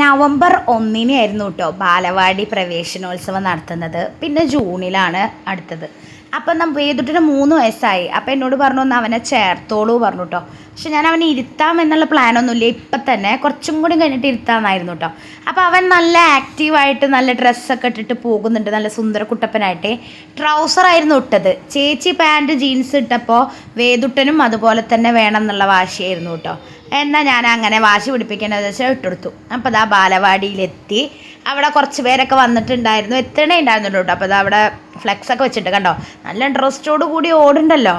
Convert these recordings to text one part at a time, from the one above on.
November ഒന്നിനായിരുന്നു കേട്ടോ ബാലവാടി പ്രവേശനോത്സവം നടത്തുന്നത്. പിന്നെ ജൂണിലാണ് അടുത്തത്. അപ്പം നമ്മൾ വേദുട്ടിന് മൂന്ന് വയസ്സായി. അപ്പം എന്നോട് പറഞ്ഞു ഒന്ന് അവനെ ചേർത്തോളൂ പറഞ്ഞു കേട്ടോ പക്ഷെ ഞാൻ അവനെ ഇരുത്താം എന്നുള്ള പ്ലാനൊന്നുമില്ല. ഇപ്പം തന്നെ കുറച്ചും കൂടി കഴിഞ്ഞിട്ട് ഇരുത്താമെന്നായിരുന്നു കേട്ടോ അപ്പോൾ അവൻ നല്ല ആക്റ്റീവായിട്ട് നല്ല ഡ്രസ്സൊക്കെ ഇട്ടിട്ട് പോകുന്നുണ്ട്. നല്ല സുന്ദര കുട്ടപ്പനായിട്ട്. ട്രൗസറായിരുന്നു ഇട്ടത്. ചേച്ചി പാന്റ് ജീൻസ് ഇട്ടപ്പോൾ വേദുട്ടനും അതുപോലെ തന്നെ വേണം എന്നുള്ള വാശിയായിരുന്നു കേട്ടോ എന്നാൽ ഞാൻ അങ്ങനെ വാശി പിടിപ്പിക്കേണ്ടത് വെച്ചാൽ ഇട്ടെടുത്തു അപ്പോൾ അതാ ബാലവാടിയിലെത്തി. അവിടെ കുറച്ച് പേരൊക്കെ വന്നിട്ടുണ്ടായിരുന്നു. എത്തണേ ഉണ്ടായിരുന്നുള്ളൂ കേട്ടോ. അപ്പോൾ അതാ അവിടെ ഫ്ലെക്സ് ഒക്കെ വെച്ചിട്ട് കണ്ടോ. നല്ല ഇൻട്രസ്റ്റോട് കൂടി ഓടുണ്ടല്ലോ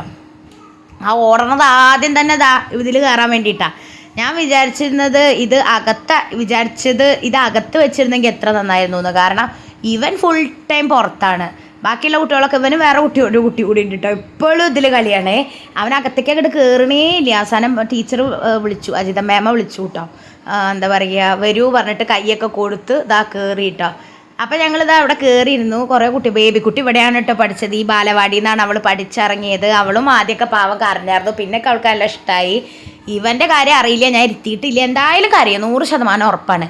ആ ഓടണത് ആദ്യം തന്നെ ദാ ഇതിൽ കയറാൻ വേണ്ടിയിട്ടാണ് ഞാൻ വിചാരിച്ചിരുന്നത് ഇത് അകത്ത വിചാരിച്ചത് ഇത് അകത്ത് വെച്ചിരുന്നെങ്കിൽ എത്ര നന്നായിരുന്നു എന്ന്. കാരണം ഇവൻ ഫുൾ ടൈം പുറത്താണ്. ബാക്കിയുള്ള കുട്ടികളൊക്കെ ഇവന് വേറെ കുട്ടി ഒരു കുട്ടി കൂടി ഉണ്ട് കേട്ടോ ഇപ്പോഴും ഇതിൽ കളിയാണേ. അവൻ അകത്തേക്ക് അങ്ങോട്ട് കയറണേ ഇല്ല. അവസാനം ടീച്ചർ വിളിച്ചു. അജിത മേമ വിളിച്ചു കേട്ടോ എന്താ പറയുക വരൂ പറഞ്ഞിട്ട് കൈയൊക്കെ കൊടുത്ത് ഇതാ കയറി കേട്ടോ അപ്പം ഞങ്ങളിതാ അവിടെ കയറിയിരുന്നു കുറേ കുട്ടി ബേബി കുട്ടി ഇവിടെയാണ് കേട്ടോ പഠിച്ചത്. ഈ ബാലവാടിയിൽ നിന്നാണ് അവൾ പഠിച്ചിറങ്ങിയത്. അവളും ആദ്യമൊക്കെ പാവം കരഞ്ഞായിരുന്നു. പിന്നെ അവൾക്ക് നല്ല ഇഷ്ടമായി ഇവന്റെ കാര്യം അറിയില്ല. ഞാൻ ഇരുത്തിയിട്ടില്ല. എന്തായാലും കാര്യം. നൂറ് ശതമാനം ഉറപ്പാണ്.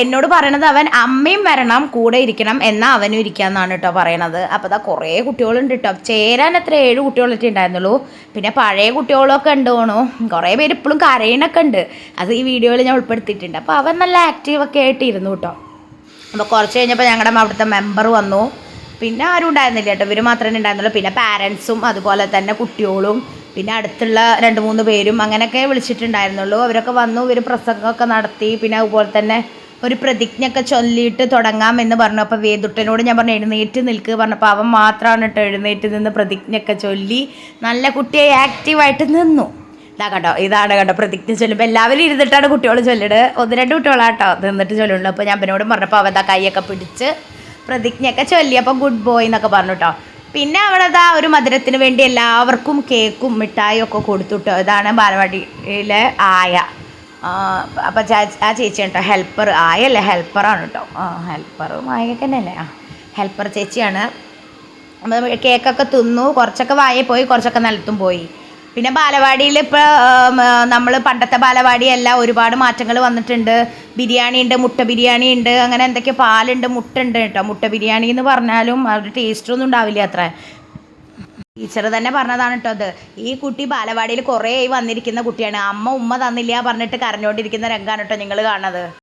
എന്നോട് പറയണത് അവൻ അമ്മയും വരണം കൂടെ ഇരിക്കണം എന്നാൽ അവനും ഇരിക്കാന്നാണ് കേട്ടോ പറയണത്. അപ്പോൾ അതാ കുറേ കുട്ടികളുണ്ട് കേട്ടോ. ചേരാൻ എത്ര ഏഴ് കുട്ടികളൊക്കെ ഉണ്ടായിരുന്നുള്ളൂ. പിന്നെ പഴയ കുട്ടികളൊക്കെ ഉണ്ട് തോണു കുറേ പേര് ഇപ്പോഴും കരയണൊക്കെ ഉണ്ട്. അത് ഈ വീഡിയോയിൽ ഞാൻ ഉൾപ്പെടുത്തിയിട്ടുണ്ട്. അപ്പോൾ അവൻ നല്ല ആക്റ്റീവൊക്കെ ആയിട്ട് ഇരുന്നു കേട്ടോ. അപ്പോൾ കുറച്ച് കഴിഞ്ഞപ്പോൾ ഞങ്ങളുടെ അവിടുത്തെ മെമ്പർ വന്നു. പിന്നെ ആരും ഉണ്ടായിരുന്നില്ല കേട്ടോ. ഇവർ മാത്രമേ ഉണ്ടായിരുന്നുള്ളൂ. പിന്നെ പാരൻസും അതുപോലെ തന്നെ കുട്ടികളും പിന്നെ അടുത്തുള്ള രണ്ട് മൂന്ന് പേരും അങ്ങനെയൊക്കെ വിളിച്ചിട്ടുണ്ടായിരുന്നുള്ളൂ. അവരൊക്കെ വന്നു ഇവർ പ്രസംഗമൊക്കെ നടത്തി പിന്നെ അതുപോലെ തന്നെ ഒരു പ്രതിജ്ഞയൊക്കെ ചൊല്ലിയിട്ട് തുടങ്ങാം എന്ന് പറഞ്ഞു. അപ്പോൾ വേദുട്ടനോട് ഞാൻ പറഞ്ഞു എഴുന്നേറ്റ് നിൽക്ക് പറഞ്ഞപ്പോൾ അവൻ മാത്രമാണ് കേട്ടോ എഴുന്നേറ്റ് നിന്ന് പ്രതിജ്ഞയൊക്കെ ചൊല്ലി നല്ല കുട്ടിയെ ആക്റ്റീവായിട്ട് നിന്നു. ഇതാ കേട്ടോ ഇതാണ് കേട്ടോ പ്രതിജ്ഞ ചൊല്ലുമ്പോൾ എല്ലാവരും ഇരുന്നിട്ടാണ് കുട്ടികൾ ചൊല്ലിട് ഒന്ന് രണ്ട് കുട്ടികളാട്ടോ നിന്നിട്ട് ചൊല്ലുള്ളൂ. അപ്പോൾ ഞാൻ അവനോട് പറഞ്ഞപ്പോൾ അവൻ കൈയൊക്കെ പിടിച്ച് പ്രതിജ്ഞയൊക്കെ ചൊല്ലി. അപ്പോൾ ഗുഡ് ബോയ് എന്നൊക്കെ പറഞ്ഞു കേട്ടോ പിന്നെ അവിടെ ദാ ഒരു മധുരത്തിന് വേണ്ടി എല്ലാവർക്കും കേക്കും മിഠായും ഒക്കെ കൊടുത്തു ഇതാണ് ബാലവാടിയിലെ ആയ. അപ്പം ആ ചേച്ചി കേട്ടോ ഹെൽപ്പർ ആയല്ലേ? ഹെൽപ്പറാണ് കേട്ടോ ആ ഹെൽപ്പറും ആയൊക്കെ തന്നെയല്ലേ? ആ ഹെൽപ്പർ ചേച്ചിയാണ്. കേക്കൊക്കെ തിന്നു. കുറച്ചൊക്കെ വായ പോയി കുറച്ചൊക്കെ നിലത്തും പോയി. പിന്നെ ബാലവാടിയിൽ ഇപ്പോൾ നമ്മൾ പണ്ടത്തെ ബാലവാടിയല്ല ഒരുപാട് മാറ്റങ്ങൾ വന്നിട്ടുണ്ട്. ബിരിയാണി ഉണ്ട് മുട്ട ബിരിയാണി ഉണ്ട് അങ്ങനെ എന്തൊക്കെയോ പാലുണ്ട് മുട്ട ഉണ്ട് കേട്ടോ. മുട്ട ബിരിയാണി എന്ന് പറഞ്ഞാലും അവരുടെ ടേസ്റ്റൊന്നും ഉണ്ടാവില്ല അത്ര. ടീച്ചർ തന്നെ പറഞ്ഞതാണ് കേട്ടോ അത് ഈ കുട്ടി ബാലവാടിയിൽ കുറേ വന്നിരിക്കുന്ന കുട്ടിയാണ്. അമ്മ ഉമ്മ തന്നില്ല പറഞ്ഞിട്ട് കരഞ്ഞുകൊണ്ടിരിക്കുന്ന രംഗമാണ് കേട്ടോ നിങ്ങൾ കാണുന്നത്.